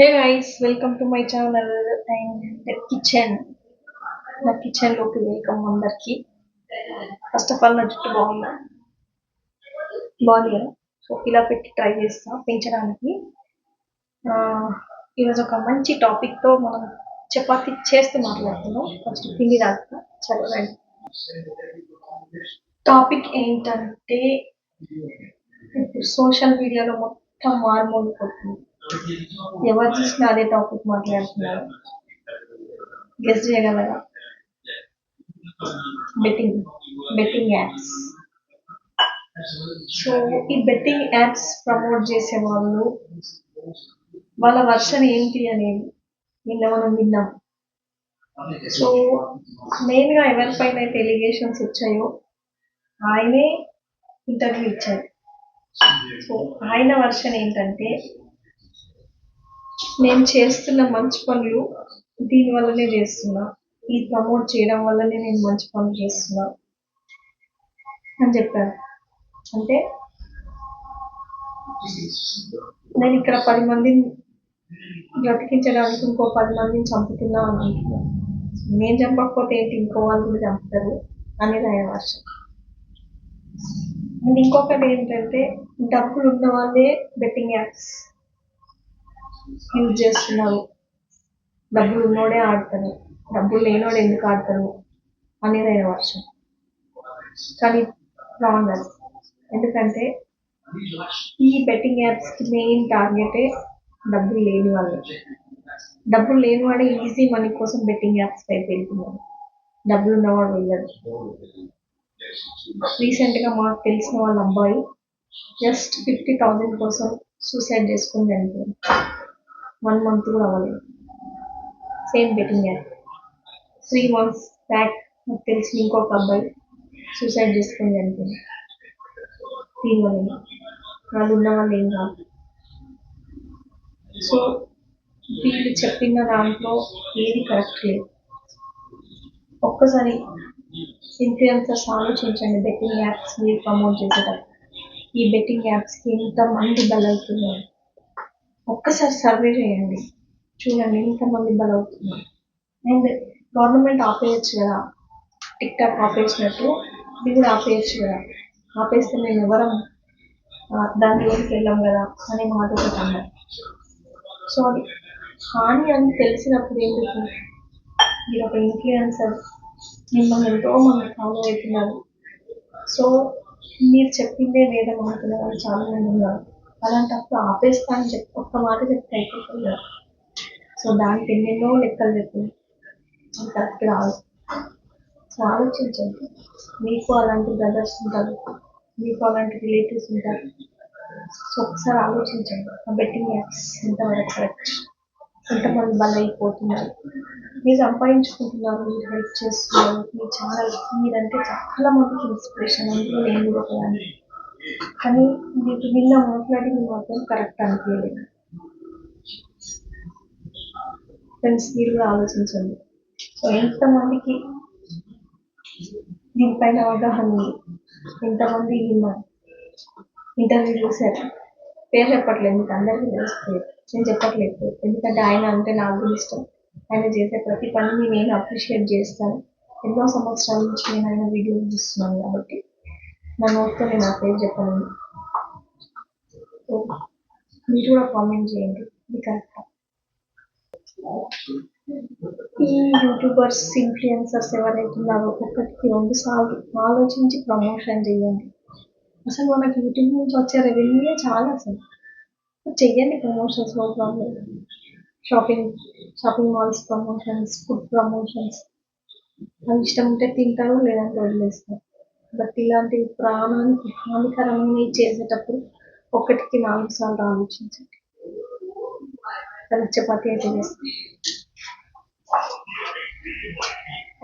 Hey guys welcome to my channel and kitchen. నా కిచెన్లోకి welcome అందరికి. ఫస్ట్ ఆఫ్ ఆల్ నా జుట్టు బాగుందా? బాగుంది కదా? సో ఇలా పెట్టి ట్రై చేస్తా పెంచడానికి. ఆ, ఈరోజు ఒక మంచి టాపిక్తో మనం చపాతి చేస్తూ మాట్లాడుతున్నాం ఫస్ట్ పిండి దాకా చదవండి టాపిక్ ఏంటంటే సోషల్ మీడియాలో మొత్తం మారుమోగిపోతుంది ఎవరు చూసినా అదే టాపిక్ మాట్లాడుతున్నారు? గెస్ట్ చేయగలరా? బెట్టింగ్ బెట్టింగ్ యాప్స్ సో ఈ బెట్టింగ్ యాప్స్ ప్రమోట్ చేసే వాళ్ళు వాళ్ళ వర్షన్ ఏంటి అనేది నిన్న మనం విన్నాం. సో మెయిన్గా ఎవరిపైన అయితే ఎలిగేషన్స్ వచ్చాయో ఆయనే ఇంటర్వ్యూ ఇచ్చారు సో ఆయన వర్షన్ ఏంటంటే నేను చేస్తున్న మంచి పనులు దీని వల్లనే చేస్తున్నా. ఈ ప్రమోట్ చేయడం వల్లనే నేను మంచి పనులు చేస్తున్నా అని చెప్పారు. అంటే నేను ఇక్కడ పది మందిని బ్రతికించడానికి ఇంకో పది మందిని చంపుతున్నా అనుకుంటున్నాను నేను చంపకపోతే ఏంటి? ఇంకో వాళ్ళు కూడా చంపుతారు అనేది ఆయన భాష అండ్ ఇంకొకటి ఏంటంటే డబ్బులు ఉన్న వాళ్ళే బెట్టింగ్ యాప్స్ యూజ్ చేస్తున్నారు డబ్బులు ఉన్నోడే ఆడతారు. డబ్బులు లేనోడు ఎందుకు ఆడతారు? అనేది అయిన వర్షం కానీ రాంగ్ అది. ఎందుకంటే ఈ బెట్టింగ్ యాప్స్కి మెయిన్ టార్గెటే డబ్బులు లేని వాళ్ళు. డబ్బులు లేని వాడే ఈజీ మనీ కోసం బెట్టింగ్ యాప్స్ పైకి వెళ్తున్నారు డబ్బులు ఉన్నవాడు వెళ్ళదు రీసెంట్గా మాకు తెలిసిన వాళ్ళ అబ్బాయి జస్ట్ ఫిఫ్టీ థౌజండ్ కోసం సూసైడ్ చేసుకుని చనిపోయింది వన్ మంత్ కూడా అవ్వలేదు. Same betting app three months back నాకు తెలిసిన ఇంకొక అబ్బాయి సూసైడ్ చేసుకుని చనిపోయింది దీనివల్ల వాళ్ళు ఉన్న వాళ్ళు ఏం కాదు. సో వీళ్ళు చెప్పిన దాంట్లో ఏది కరెక్ట్ లేదు. ఒక్కసారి ఇన్ఫ్లుయెన్సర్స్ ఆలోచించండి బెట్టింగ్ యాప్స్ మీరు ప్రమోట్ చేసేటప్పుడు. ఈ బెట్టింగ్ యాప్స్కి ఎంతమంది బలవుతున్నారు ఒక్కసారి సర్వే చేయండి. చూడండి ఇంతమంది బలవుతున్నారు. అండ్ గవర్నమెంట్ ఆపేయచ్చు కదా. టిక్ టాక్ ఆపేసినట్టు ఇది కూడా ఆపేయచ్చు కదా. ఆపేస్తే మేము ఎవరం దాని జోలికి వెళ్ళాం కదా అనే మాట ఒకటి అన్నారు. సో అది హాని అని తెలిసినప్పుడు ఎందుకు? మీరు ఒక ఇన్ఫ్లుయెన్సర్ మిమ్మల్ని ఎంతో మంది ఫాలో అవుతున్నారు. సో మీరు చెప్పిందే వేదం అనుకునే వాళ్ళు చాలా మంది ఉన్నారు. అలాంటప్పుడు ఆపేస్తా అని చెప్పి ఒక్క మాట చెప్తే అయిపోతుంది సో దానికి ఎన్నెన్నో లెక్కలు చెప్పింది కరెక్ట్ రాదు సో ఆలోచించండి. మీకు అలాంటి బ్రదర్స్ ఉంటారు. మీకు అలాంటి రిలేటివ్స్ ఉంటారు. సో ఒకసారి ఆలోచించండి. ఆ బెట్టింగ్ యాప్స్ ఎంతవరకు కరెక్ట్ ఎంతమంది బలైపోతున్నారు మీరు సంపాదించుకుంటున్నారు మీరు హెల్ప్ చేస్తున్నారు మీ ఛానల్ మీరంటే చాలా మందికి ఇన్స్పిరేషన్ అందులో నేను కూడా కానీ మీకు నిన్న మాట్లాడింది మాత్రం కరెక్ట్ అనిపించలేదు. ఫ్రెండ్స్ మీరు కూడా ఆలోచించండి. సో ఎంతమందికి దీనిపైన అవగాహన ఉంది? ఎంతమంది విన్నారు ఇంటర్వ్యూ చూశారు? పేరు చెప్పట్లేదు మీకు అందరికీ తెలుసు నేను చెప్పట్లేదు ఎందుకంటే ఆయన అంటే నాకు ఇష్టం. ఆయన చేసే ప్రతి పనిని నేను అప్రిషియేట్ చేస్తాను. ఎన్నో సంవత్సరాల నుంచి నేను ఆయన వీడియోలు చూస్తున్నాను కాబట్టి నా నోట్తో నేను ఆ పేరు చెప్పను మీరు కూడా కామెంట్ చేయండి. ఇది కరెక్టా ఈ యూట్యూబర్స్ ఇన్ఫ్లుయెన్సర్స్ ఎవరైతే ఉన్నారో ఒక్కొక్కటికి రెండు సార్లు ఆలోచించి ప్రమోషన్ చేయండి. అసలు మనకి యూట్యూబ్ నుంచి వచ్చే రెవెన్యూ చాలా అసలు. చెయ్యండి promotions no problem shopping shopping malls promotions food promotions అవి ఇష్టం ఉంటే తింటారు లేదంటే వదిలేస్తారు. బట్ ఇలాంటి ప్రాణానికి హానికరమైనవి చేసేటప్పుడు ఒకటికి నాలుగు సార్లు ఆలోచించండి. తన చపాతి అయితే చేస్తాం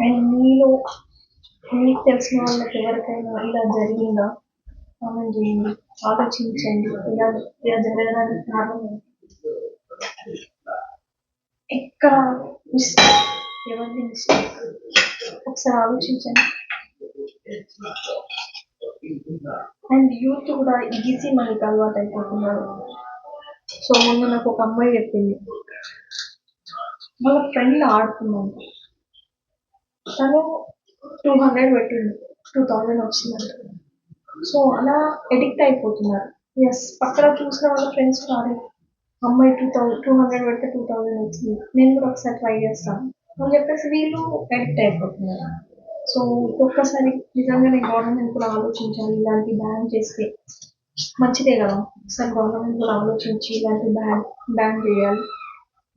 అండ్ మీలో మీకు తెలిసిన వాళ్ళకి ఎవరికైనా ఇలా జరిగిందా? కామెంట్ చేయండి. ఆలోచించండి. ఇలా ఇలా జరగడానికి కారణం ఎక్కడ మిస్టేక్ ఎవరిది మిస్టేక్? ఒకసారి ఆలోచించండి. అండ్ యూత్ కూడా ఈజీ మనకి అలవాటు అయిపోతున్నారు. సో మొన్న నాకు ఒక అమ్మాయి చెప్పింది. వాళ్ళ ఫ్రెండ్ ఆడుతున్నాను తను టూ హండ్రెడ్ పెట్టింది. టూ థౌజండ్ వచ్చిందంట. సో అలా ఎడిక్ట్ అయిపోతున్నారు. ఎస్ పక్కన చూసిన వాళ్ళ ఫ్రెండ్స్ ఆడే అమ్మాయి టూ థౌజండ్ టూ హండ్రెడ్ పెడితే టూ థౌజండ్ వచ్చింది. నేను కూడా ఒకసారి ట్రై చేస్తాను అని చెప్పేసి వీళ్ళు ఎడిక్ట్ అయిపోతున్నారు. సో ఒక్కసారి నేను గవర్నమెంట్ కూడా ఆలోచించాలి ఇలాంటి బ్యాన్ చేస్తే మంచిదే కదా. ఒకసారి గవర్నమెంట్ కూడా ఆలోచించి ఇలాంటి బ్యాన్ బ్యాన్ చేయాలి.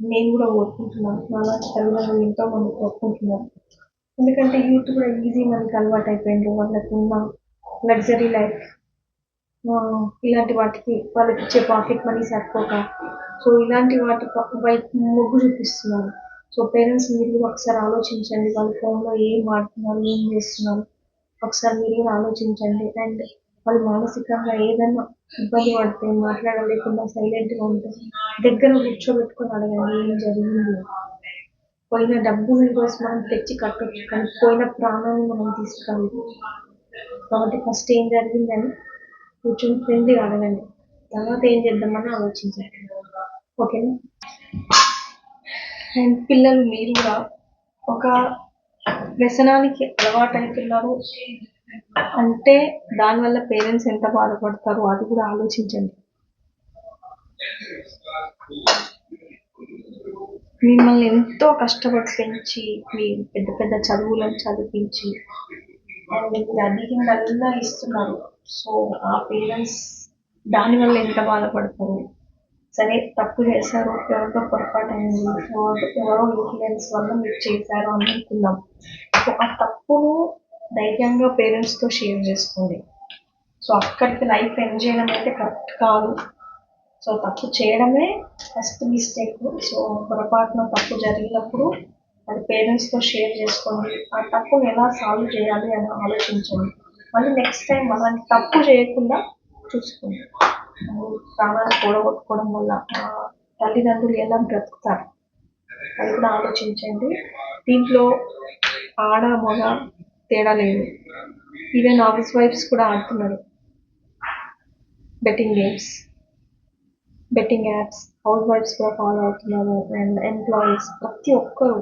నేను కూడా కోరుకుంటున్నాను. నాలాంటి తల్లిదండ్రులు ఎంతో మంది కోరుకుంటున్నారు. ఎందుకంటే యూత్ కూడా ఈజీ మనకి అలవాటు అయిపోయింది. వాళ్ళకి ఉన్న లగ్జరీ లైఫ్ ఇలాంటి వాటికి వాళ్ళకి ఇచ్చే పాకెట్ మనీ సరిపోక. సో ఇలాంటి వాటి వైపు మొగ్గు చూపిస్తున్నారు. సో పేరెంట్స్ మీరు ఒకసారి ఆలోచించండి వాళ్ళ ఫోన్లో ఏం ఆడుతున్నారు ఏం చేస్తున్నారు. ఒకసారి మీరు ఆలోచించండి. అండ్ వాళ్ళు మానసికంగా ఏదైనా ఇబ్బంది పడితే మాట్లాడలేకుండా సైలెంట్గా ఉంటే దగ్గర కూర్చోబెట్టుకొని అడగండి ఏం జరిగింది? పోయిన డబ్బుని కోసం మనం తెచ్చి కట్టొచ్చు కానీ పోయిన ప్రాణాన్ని మనం తీసుకురాలేదు కాబట్టి ఫస్ట్ ఏం జరిగిందని కూర్చొని ఫ్రెండ్లీగా అడగండి. తర్వాత ఏం చేద్దామని ఆలోచించండి. ఓకేనా అండ్ పిల్లలు మీరు కూడా ఒక వ్యసనానికి అలవాటు అవుతున్నారు. అంటే దానివల్ల పేరెంట్స్ ఎంత బాధపడతారు అది కూడా ఆలోచించండి. మిమ్మల్ని ఎంతో కష్టపడి పెంచి మీ పెద్ద పెద్ద చదువులను చదివించి అండ్ మీరు అడిగిందల్లా ఇస్తున్నారు సో ఆ పేరెంట్స్ దానివల్ల ఎంత బాధపడతారు? సరే తప్పు చేశారు ఎవరితో పొరపాటు అయింది ఎవరో ఎవరో ఇన్ఫ్లుయెన్స్ వల్ల మీరు చేశారు అని అనుకుందాం. సో ఆ తప్పును ధైర్యంగా పేరెంట్స్తో షేర్ చేసుకోండి. సో అక్కడికి లైఫ్ ఎండ్ చేయడం అయితే కరెక్ట్ కాదు. సో తప్పు చేయడమే ఫస్ట్ మిస్టేక్ సో పొరపాటున తప్పు జరిగినప్పుడు అది పేరెంట్స్తో షేర్ చేసుకోండి. ఆ తప్పును ఎలా సాల్వ్ చేయాలి అని ఆలోచించండి. మళ్ళీ నెక్స్ట్ టైం అలాంటి తప్పు చేయకుండా చూసుకోండి. ప్రాణాలు కూడగొట్టుకోవడం వల్ల తల్లిదండ్రులు ఎలా బ్రతుకుతారు? అది కూడా ఆలోచించండి. దీంట్లో ఆడ మగ తేడా లేదు. ఈవెన్ ఆఫీస్ వైఫ్స్ కూడా ఆడుతున్నారు. Betting games betting apps house wives కూడా ఫాలో అవుతున్నారు. అండ్ ఎంప్లాయీస్ ప్రతి ఒక్కరు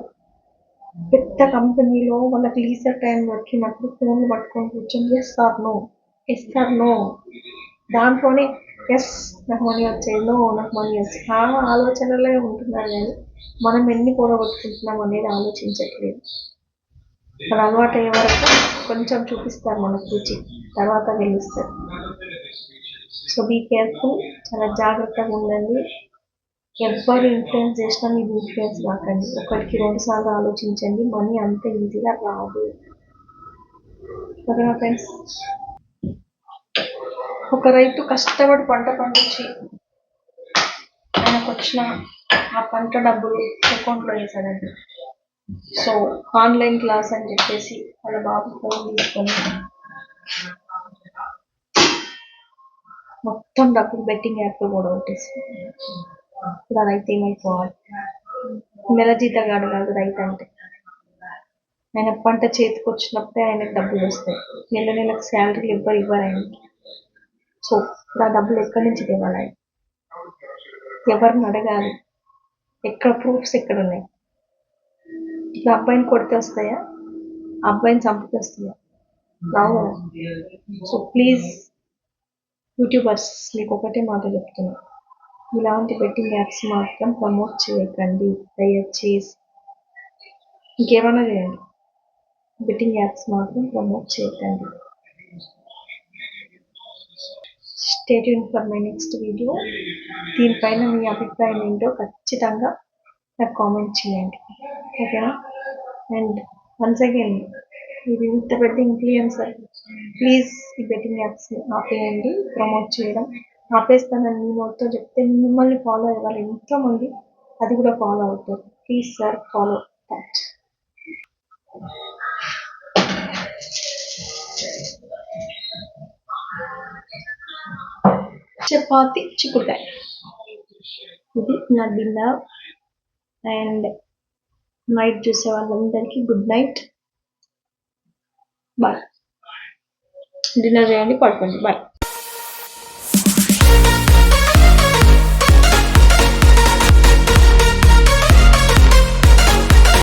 పెద్ద కంపెనీలో వాళ్ళకి లీజర్ టైం వచ్చినప్పుడు ఫోన్లు పట్టుకొని కూర్చొని yes sir no yes sir no దాంట్లోనే ఎస్ నాకు మనీ వచ్చేది నో నాకు మనీ వచ్చేది. ఆ ఆలోచనలే ఉంటున్నారు కానీ మనం ఎన్ని కూడగొట్టుకుంటున్నాం అనేది ఆలోచించట్లేదు. అది అలవాటు అయ్యే వరకు కొంచెం చూపిస్తారు మనకు రుచి తర్వాత తెలుస్తారు. సో బీ కేర్ఫుల్ చాలా జాగ్రత్తగా ఉండండి. ఎవ్వరు ఇన్ఫ్లుయెన్స్ చేసినా మీరు ఇన్ఫ్లుయెన్స్ కాకండి ఒకరికి రెండు సార్లు ఆలోచించండి మనీ అంత ఈజీగా రాదు. ఓకేనా ఫ్రెండ్స్ ఒక రైతు కష్టపడి పంట పండించి ఆయనకు వచ్చిన ఆ పంట డబ్బులు అకౌంట్లో వేసాడండి సో ఆన్లైన్ క్లాస్ అని చెప్పేసి వాళ్ళ బాబు ఫోన్ తీసుకొని మొత్తం డబ్బులు బెట్టింగ్ యాప్లో కూడా కొట్టేసి ఇప్పుడు ఆ రైతు ఏమైపోవాలి? నెల జీతగాడు కాదు రైతు అంటే. ఆయన పంట చేతికి వచ్చినప్పుడే ఆయనకు డబ్బులు వస్తాయి. నెల నెలకు శాలరీలు ఎవ్వరు ఇవ్వరు ఆయనకి. సో ఇప్పుడు ఆ డబ్బులు ఎక్కడి నుంచి తేవాలి? ఎవరిని అడగాలి? ఎక్కడ ప్రూఫ్స్ ఎక్కడ ఉన్నాయి ఇట్లా అబ్బాయిని కొడితే వస్తాయా? అబ్బాయిని చంపితే వస్తాయా? రావు. సో ప్లీజ్ యూట్యూబర్స్ మీకు ఒకటే మాట చెప్తున్నా. ఇలాంటి బెట్టింగ్ యాప్స్ మాత్రం ప్రమోట్ చేయకండి. దయచేసి. ఇంకేమైనా చేయండి. బెట్టింగ్ యాప్స్ మాత్రం ప్రమోట్ చేయకండి. State for my next video దీనిపైన మీ అభిప్రాయం ఏంటో ఖచ్చితంగా నాకు కామెంట్ చేయండి. ఓకేనా అండ్ వన్స్ అగైన్ ఇది ఇంత పెద్ద ఇన్ఫ్లుయెన్సర్ ప్లీజ్ ఈ బెట్టింగ్ యాప్స్ ఆపేయండి ప్రమోట్ చేయడం. ఆపేస్తానని మీ మొత్తం చెప్తే మిమ్మల్ని ఫాలో అయ్యే వాళ్ళు ఎంతోమంది అది కూడా ఫాలో అవుతారు. Please sir follow that chapati చిక్కుడుకాయ. ఇది నా డిన్నర్ అండ్ నైట్ చూసే వాళ్ళందరికీ గుడ్ నైట్. బాయ్. డిన్నర్ చేయండి పడుకోండి. బాయ్.